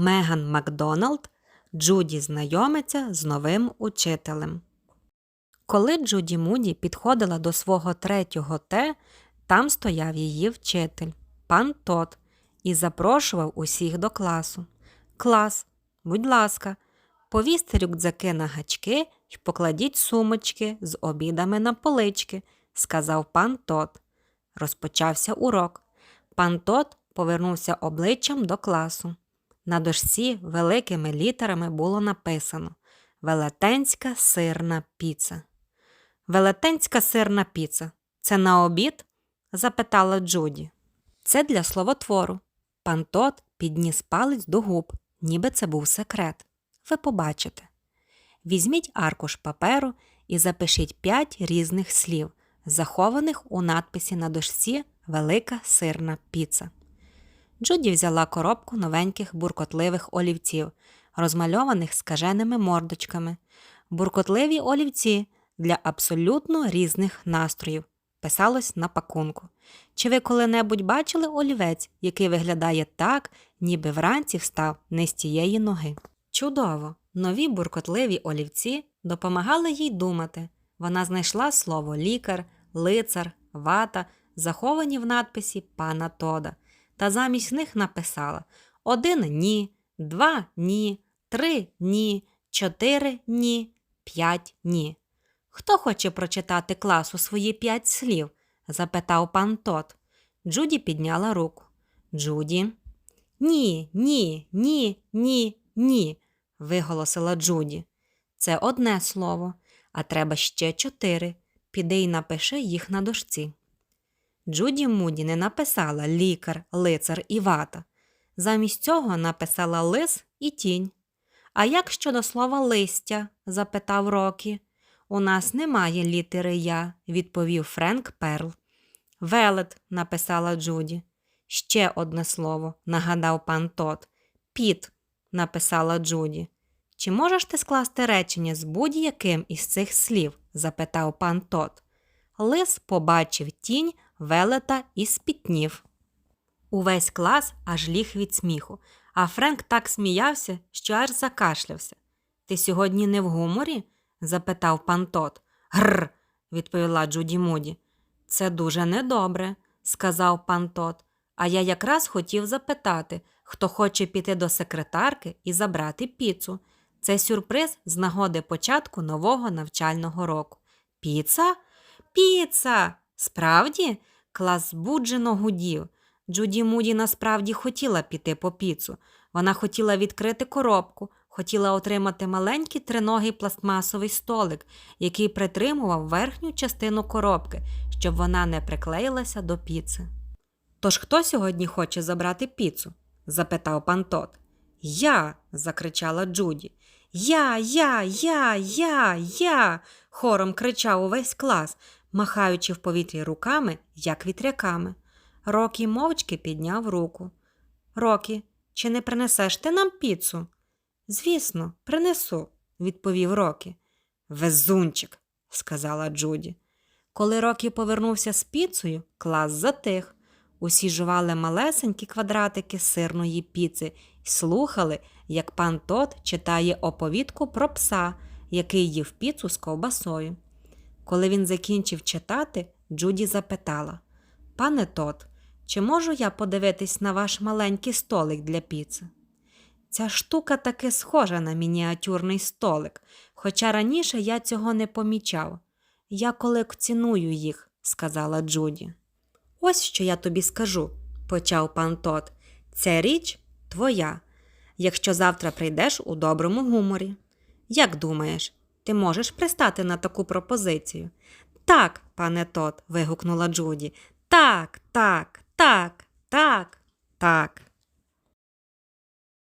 Меган Макдоналд Джуді знайомиться з новим учителем. Коли Джуді Муді підходила до свого третього Т, там стояв її вчитель, пан Тот, і запрошував усіх до класу. Клас, будь ласка, повісьте рюкзаки на гачки і покладіть сумочки з обідами на полички, сказав пан Тот. Розпочався урок. Пан Тот повернувся обличчям до класу. На дошці великими літерами було написано Велетенська сирна піца. Велетенська сирна піца. Це на обід? запитала Джуді. Це для словотвору. Пан Тот підніс палець до губ, ніби це був секрет. Ви побачите. Візьміть аркуш паперу і запишіть п'ять різних слів, захованих у надписі на дошці Велика сирна піца. Джуді взяла коробку новеньких буркотливих олівців, розмальованих скаженими мордочками. Буркотливі олівці для абсолютно різних настроїв. Писалось на пакунку. Чи ви коли-небудь бачили олівець, який виглядає так, ніби вранці встав не з тієї ноги? Чудово! Нові буркотливі олівці допомагали їй думати. Вона знайшла слово лікар, лицар, вата, заховані в надписі пана Тода, та замість них написала один ні, два ні, три ні, чотири ні, п'ять ні. Хто хоче прочитати класу свої п'ять слів? запитав пан Тот. Джуді підняла руку. Джуді. Ні, ні, ні, ні, ні, виголосила Джуді. Це одне слово, а треба ще чотири. Піди й напиши їх на дошці. Джуді Муді не написала лікар, лицар і вата. Замість цього написала лис і тінь. А як щодо слова листя? запитав Рокі. У нас немає літери Я, відповів Френк Перл. Велет, написала Джуді. Ще одне слово, нагадав пан Тот. Піт, написала Джуді. Чи можеш ти скласти речення з будь-яким із цих слів? запитав пан Тот. Лис побачив тінь велета і спітнів. Увесь клас аж ліг від сміху, а Френк так сміявся, що аж закашлявся. Ти сьогодні не в гуморі? запитав пан Тот. Грр, відповіла Джуді Муді. Це дуже недобре, сказав пан Тот. А я якраз хотів запитати, хто хоче піти до секретарки і забрати піцу. Це сюрприз з нагоди початку нового навчального року. Піца? Піца! Справді? Клас збуджено гудів. Джуді Муді насправді хотіла піти по піцу. Вона хотіла відкрити коробку, хотіла отримати маленький триногий пластмасовий столик, який притримував верхню частину коробки, щоб вона не приклеїлася до піци. Тож хто сьогодні хоче забрати піцу? запитав пан Тот. Я. закричала Джуді. Я, я, я, я, я. хором кричав увесь клас, махаючи в повітрі руками, як вітряками. Рокі мовчки підняв руку. Рокі, чи не принесеш ти нам піцу? Звісно, принесу, відповів Рокі. Везунчик, сказала Джуді. Коли Рокі повернувся з піцею, клас затих. Усі жували малесенькі квадратики сирної піци і слухали, як пан Тот читає оповідку про пса, який їв піцу з ковбасою. Коли він закінчив читати, Джуді запитала Пане Тот, чи можу я подивитись на ваш маленький столик для піци? Ця штука таки схожа на мініатюрний столик, хоча раніше я цього не помічав. Я колекціоную їх, сказала Джуді. Ось що я тобі скажу, почав пан Тот. Ця річ твоя, якщо завтра прийдеш у доброму гуморі. Як думаєш, ти можеш пристати на таку пропозицію? Так, пане Тот, вигукнула Джуді. Так, так, так, так, так.